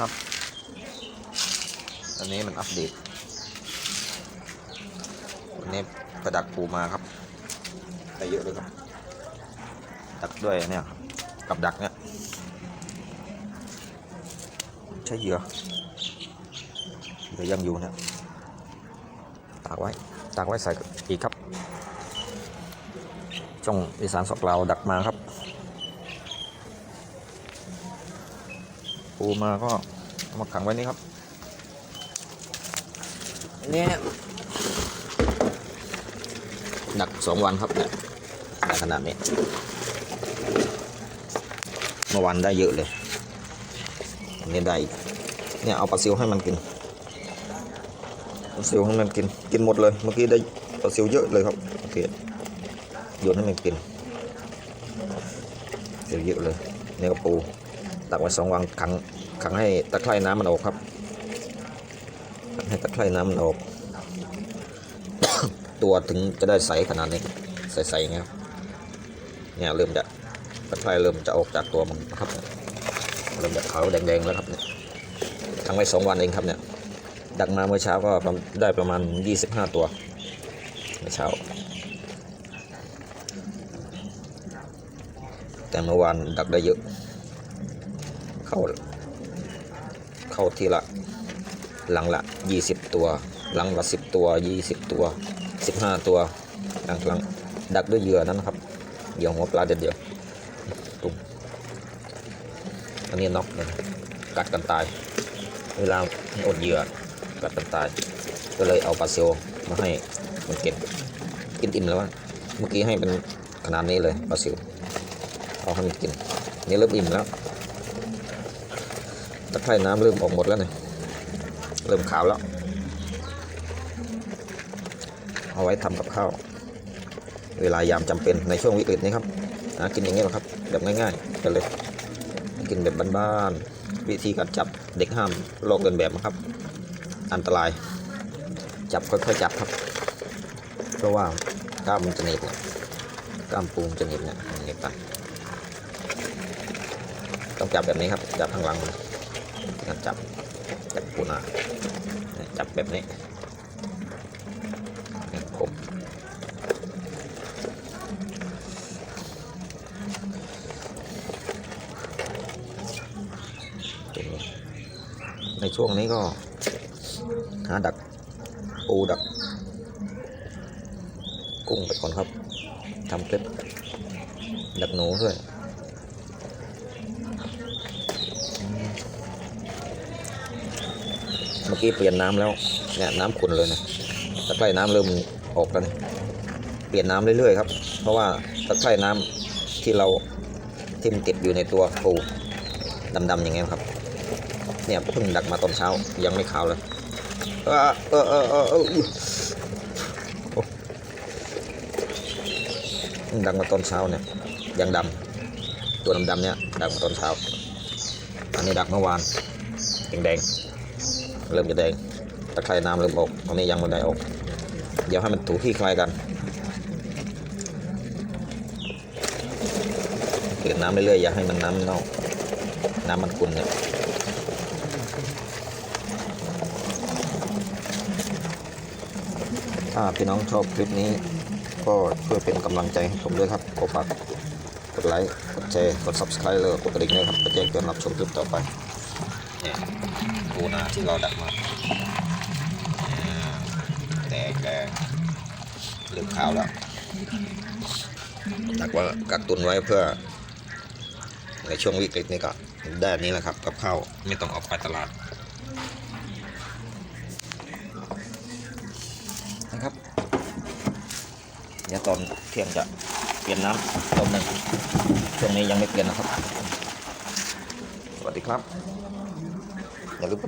ครับ อันนี้มันอัปเดตวันนี้กระดักปูมาครับได้เยอะเลยครับ ดักด้วยเนี่ยครับกับดักเนี่ยใช้เหยื่อเหยื่อยังอยู่เนี่ยตากไว้ตากไว้ใส่อีกครับ ช่องอีสานสอกลาดักมาครับ ปูมาก็เอามาขังไว้นี่ครับเนี่ยดักสองวันครับเนี่ยได้ขนาดนี้เมื่อวานได้เยอะเลยอันนี้ได้อีกเนี่ยเอาปลาซิวให้มันกินปลาซิวให้มันกินกินหมดเลยเมื่อกี้ได้ปลาซิวเยอะเลยครับโอเคโยนให้มันกินซิวเยอะเลยนี่ก็ปู ตักไว้สองวันขังขังให้ตะไคร่น้ำมันออกครับให้ตะไคร่น้ำมันออก ตัวถึงจะได้ใสขนาดนี้ใสๆอย่างเงี้ยครับเนี่ยเริ่มจะตะไคร่เริ่มจะออกจากตัวมันนะครับเริ่มจะขาวแดงๆแล้วครับเนี่ยขังไว้สองวันเองครับเนี่ยดักมาเมื่อเช้าก็ได้ประมาณ 25 ตัวเมื่อเช้า แต่เมื่อวานดักได้เยอะ เข้าเข้าทีละ หลังละ20ตัว หลังละ10ตัว20ตัว15ตัวหลังหลังดักด้วยเหยื่อนั้นนะครับเหยื่อหัวปลาเด็ดเดียวตุ้มอันนี้น็อกเลยกัดกันตาย เวลาอดเหยื่อกัดกันตาย ก็เลยเอาปลาเซลมาให้มันเก็บกินอิ่มแล้วเมื่อกี้ให้เป็นขนาดนี้เลยปลาซิวเอาให้มันกิน นี่เริ่มอิ่มแล้ว ตะไคร่น้ำเริ่มออกหมดแล้วเนี่ยเริ่มขาวแล้ว เอาไว้ทำกับข้าว เวลายามจำเป็นในช่วงวิกฤตนี้ครับหากินอย่างนี้หละครับ แบบง่ายๆกันเลย กินแบบบ้านๆวิธีการจับเด็กห้ามโลกเลียนแบบนะครับ อันตราย จับค่อยๆจับครับ เพราะว่ากล้ามมันจะหนีบเนี่ยกล้ามปูมจะหนีบเนี่ยหนีบไปต้องจับแบบนี้ครับ จับข้างหลังนการ จับจับปูนาเนี่ยจับแบบนี้คมตรงนี้ในช่วงนี้ก็หาดักปูดัก กุ้งไปก่อนครับทำคลิปดักหนูด้วย มื่อกี้เปลี่ยนน้ำแล้วเนี่ยน้ำขุ่นเลยนะตะไคร่น้ำเริ่มออกแล้วเปลี่ยนน้ำเรื่อยๆครับ เพราะว่าตะไคร่น้ำที่เราที่มติดอยู่ในตัวปูดำๆอย่างเงี้ยครับ เนี่ยเพิ่งดักมาตอนเช้ายังไม่ขาวเลยเออเออเออเออเอดักมาตอนเช้าเนี่ยยังดำตัวดำๆเนี่ยดักมาตอนเช้าอันนี้ดักเมื่อวานแดงๆ เริ่มจะแดงตะไคร่น้ำเริ่มออกตอนนี้ยังไม่ได้ออก เดี๋ยวให้มันถูที่คลายกันเปลี่ยนน้ำเรื่อยๆอย่าให้มันน้ำเน่าน้ำมันขุ่นเนี่ยถ้าพี่น้องชอบคลิปนี้ ก็ช่วยเป็นกำลังใจให้ผมด้วยครับขอฝากกดไลค์ กดแชร์ กด subscribe เลยกดกระดิ่งด้วยครับเพื่อแจ้งเตือนรับชมคลิปต่อไป เนี่ยปูนาที่เราดักมาแตกแดงเริ่มขาวแล้วดักว่ากักตุนไว้เพื่อ ในช่วงวิกฤตนี้ก็ได้นี้แหละครับกับข้าวไม่ต้องออกไปตลาดนะครับเดี๋ยวตอนเที่ยงจะเปลี่ยนน้ำรอบหนึ่งช่วงนี้ยังไม่เปลี่ยนนะครับ สวัสดีครับ อย่าลืมก